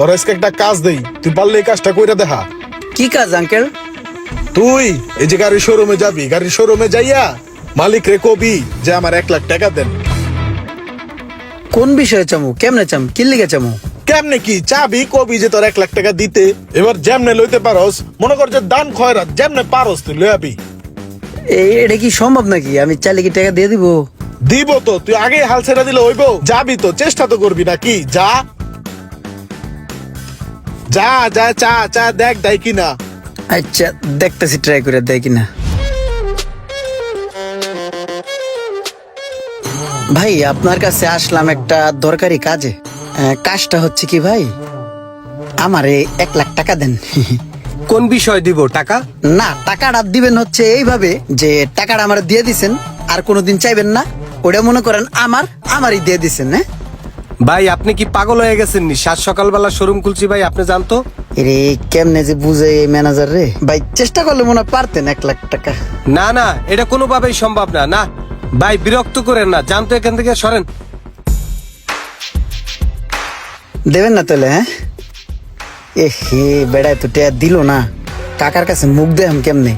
তোর আজকে একটা কাজ দেই তুই পারলে এই কাজটা কইরা দেখা। কি কাজ আঙ্কেল? তুই এই যে গাড়ির শোরুমে যাবি গাড়ির শোরুমে যাইয়া মালিক রে কবি যে আমার এক লাখ টাকা দেন। কোন বিষয়ে চামু? কেমনে চাম? কি লিগে চামু? কেমনে কি? চাবি কবি যে তোর এক লাখ টাকা দিতে। এবার যেমনে লইতে পারস মনে কর যে দান খয়রাত যেমনে পারস তুই লয়াবি এই এটা কি সম্ভব নাকি? আমি চাইলে কি টাকা দিয়ে দিব? দিব তো তুই আগে হাল ছেড়ে দিলে হইব। যাবি তো চেষ্টা তো করবি নাকি? যা যা যা চা চা দেখ দেয় কিনা। আচ্ছা দেখতেছি ট্রাই করে দেয় কিনা। ভাই আপনার কাছে আসলাম একটা দরকারি কাজে। আহ, কাজটা হচ্ছে কি ভাই? আমারে এক লাখ টাকা দেন। কোন বিষয় দিব টাকা? না টাকাটা দিবেন হচ্ছে এইভাবে যে টাকাটা আমার দিয়ে দিছেন আর কোনোদিন চাইবেন না। ওটা মনে করেন আমার আমারই দিয়ে দিছেন হ্যাঁ? ভাই আপনি কি পাগল হয়ে গেছেন নি সাত সকালবেলা শোরুম খুলছি ভাই আপনি জানতো? রে কেমনে যে বুঝে এই ম্যানেজার রে? ভাই চেষ্টা করলে মনে হয় পারতেন এক লাখ টাকা। না না এটা কোনোভাবেই সম্ভব না। না ভাই বিরক্ত করেন না জানতো এখান থেকে সরেন। দেবেন না তাহলে হ্যাঁ? এ হে বেড়ায় তো টেয়া দিল না। কাকার কাছে মুখ দেখাম কেমনে?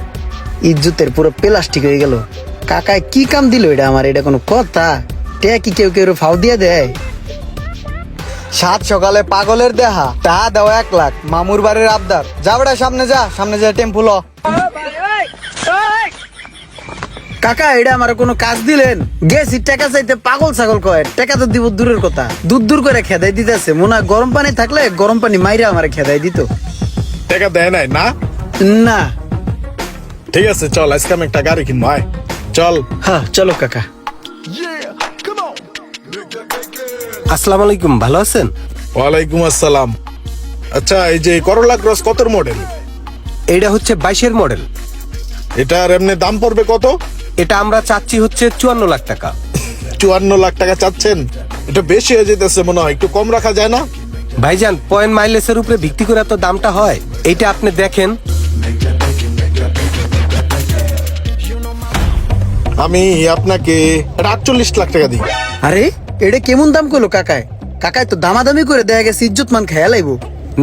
ইজ্জতের পুরো প্লাস্টিক হয়ে গেল। কাকায় কি কাম দিল এটা আমার? এটা কোনো কথা? টেয়া কি কেউ কেউ ফাও দিয়ে দেয়? সাত সকালে পাগলের দেহা তা দাও এক লাখ মামুর বাড়ির আবদার। যা বেটা সামনে যা সামনে যা টেম্পু ল। কাকা এটা আমার কোনো কাজ দিলেন? গেছি টাকা চাইতে পাগল ছাগল কয় টাকা তো দিব দূরের কথা। দূর দূর করে খেদাই দিতেছে মনে হয় গরম পানি থাকলে গরম পানি মাইরা আমার খেদাই দিত। টাকা দেয় নাই না? না। ঠিক আছে চল আজকে আমি একটা গাড়ি কিনবো আয়। চল। হ্যাঁ চলো কাকা। আসসালামু আলাইকুম ভালো আছেন? ওয়ালাইকুম আসসালাম। আচ্ছা এই যে করলা ক্রস কতর মডেল এটা হচ্ছে বাইশের মডেল এটার এমনি দাম পড়বে কত? এটা আমরা চাচ্ছি হচ্ছে চুয়ান্ন লাখ টাকা। চুয়ান্ন লাখ টাকা চাচ্ছেন? এটা বেশি হয়ে যেতেছে মনে হয় একটু কম রাখা যায় না? ভাইজান পয়েন্ট মাইলেজের উপরে ভিত্তি করে তো দামটা হয়। এইটা আপনি দেখেন। আমি আপনাকে আটচল্লিশ লাখ টাকা দিই। আরে? এটা কেমন দাম করল কাকায়? কাকায় তো দামাদামি করে দেখা গেছে ইজ্জত মান খেয়া লাইবো।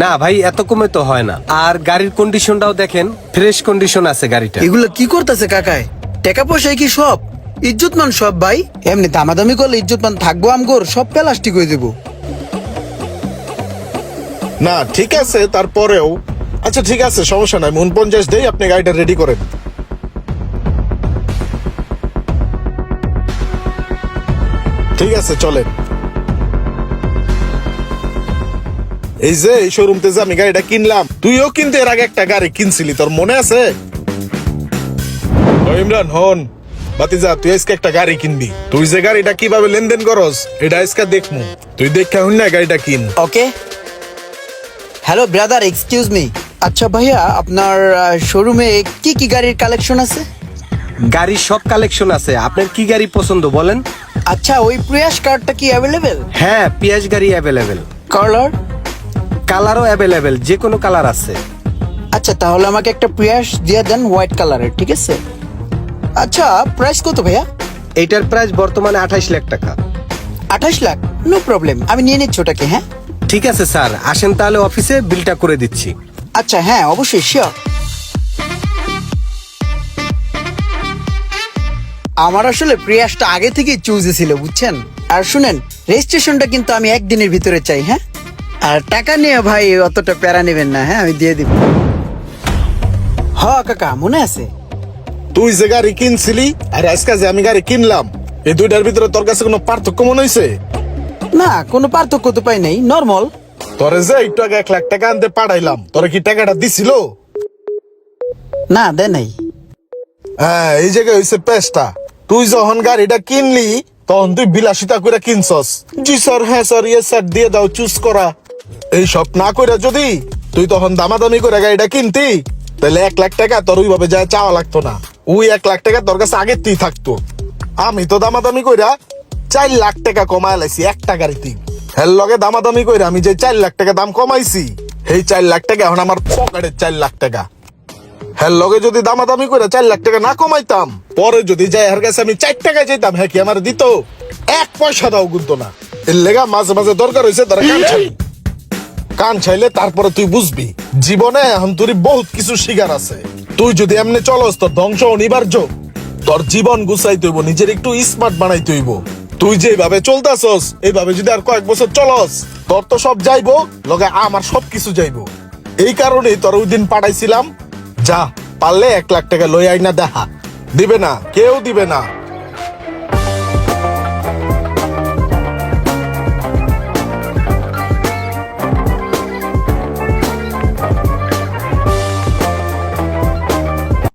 না ভাই এত কমে তো হয় না। আর গাড়ির কন্ডিশনটাও দেখেন ফ্রেশ কন্ডিশন আছে গাড়িটা এগুলো কি করতেছে কাকায়? টাকা পয়সা কি সব? ইজ্জত মান সব ভাই। এমনি দামাদামি করলে ইজ্জত মান থাকব আমগোর সব প্লাস্টিক হয়ে দেবো না ঠিক আছে তারপরেও। আচ্ছা ঠিক আছে সমস্যা নাই মন পঞ্চাশ দেই আপনি গাড়িটা রেডি করেন। ঠিক আছে চলেন। এই যে এই শোরুম থেকে আমি গাড়িটা কিনলাম তুইও কিন্তু এর আগে একটা গাড়ি কিনছিলি তোর মনে আছে? ইমরান হন। বাতিজা তুই আজকে একটা গাড়ি কিনবি। তুই যে গাড়িটা কীভাবে লেনদেন করস এটা আজকে দেখমু। তুই দেখা হুন না গাড়িটা কিন। Okay. Hello brother excuse me আচ্ছা ভাইয়া আপনার শোরুমে কি কি গাড়ির কালেকশন আছে? গাড়ির সব কালেকশন আছে। আপনার কি গাড়ি পছন্দ বলেন? আচ্ছা ওই প্রয়াস কার্ডটা কি অ্যাভেলেবেল হ্যাঁ পিয়াজ গাড়ি অ্যাভেলেবেল কালার কালারও অ্যাভেলেবেল যে কোনো কালার আছে। আচ্ছা তাহলে আমাকে একটা প্রয়াস দিয়ে দেন হোয়াইট কালারের ঠিক আছে? আচ্ছা প্রাইস কত ভাইয়া? এইটার প্রাইস বর্তমানে আঠাইশ লাখ টাকা। আঠাশ লাখ? নো প্রবলেম আমি নিয়ে নিচ্ছি ওটাকে হ্যাঁ? ঠিক আছে স্যার। আসেন তাহলে অফিসে বিলটা করে দিচ্ছি। আচ্ছা হ্যাঁ অবশ্যই শিওর আমার আসলে প্রিয়াসটা আগে থেকেই চুজে ছিল বুঝছেন? আর শুনেন রেজিস্ট্রেশনটা কিন্তু আমি একদিনের ভিতরে চাই হ্যাঁ? আর টাকা নিয়ে ভাই অতটা প্যারা নেবেন না হ্যাঁ? আমি দিয়ে দিব। হ কাকা মনে আছে? তুই যে গাড়ি কিনছিলি আর আজকে যে আমি গাড়ি কিনলাম এই দুইটার ভিতরে তোর কাছে কোনো পার্থক্য মনে হয়েছে না কোনো পার্থক্য তো পাই নাই নর্মাল তোরে যে একটু আগে এক লাখ টাকা আনতে পাঠাইলাম তোরে কি টাকাটা দিছিল? না দেয় নাই। হ্যাঁ এই জায়গায় হয়েছে পেস্টা তুই যখন গাড়িটা কিনলি, তখন তুই বিলাসিতা করে কিনছস। জি স্যার হ্যাঁ স্যার ইয়ে স্যার, দিয়ে দাও, চুজ করা। এই সব না করে যদি তুই তখন দামাদামি করে গাড়িটা কিনতি, তাহলে এক লাখ টাকা তোর ওইভাবে যা চাওয়া লাগতো না। ওই এক লাখ টাকা তোর কাছে আগের তুই থাকতো। আমি তো দামাদামি কইরা চার লাখ টাকা কমায় লাইছি, একটা গাড়িতে হের লগে দামাদামি কইরা আমি যে চার লাখ টাকা দাম কমাইছি এই চার লাখ টাকা এখন আমার পকেটের চার লাখ টাকা। হ্যাঁ লগে যদি দামাদামি করে চার লাখ টাকা না কমাইতাম, পরে যদি যাই হার কাছে আমি চার টাকায় যেতাম হ্যাঁ কি আমার দিত? এক পয়সা দাও গুনতো না। এর লেগা মাঝে মাঝে দরকার হয়েছে তারা কাম ছাড়ি কান ছাইলে তারপরে তুই বুঝবি, জীবনে এখন তোর বহুত কিছু শিকার আছে। তুই যদি এমনি চলস, তোর ধ্বংস অনিবার্য। তোর জীবন গুছাই তৈব নিজের একটু স্মার্ট বানাই তৈব তুই যেভাবে চলতেছস এইভাবে যদি আর কয়েক বছর চলস, তোর তো সব যাইবো, লগে আমার সব কিছু যাইবো। এই কারণেই তোর ওই দিন পাঠাইছিলাম যা পারলে এক লাখ টাকা লই আইনা দেখা। দিবে না কেউ দিবে না।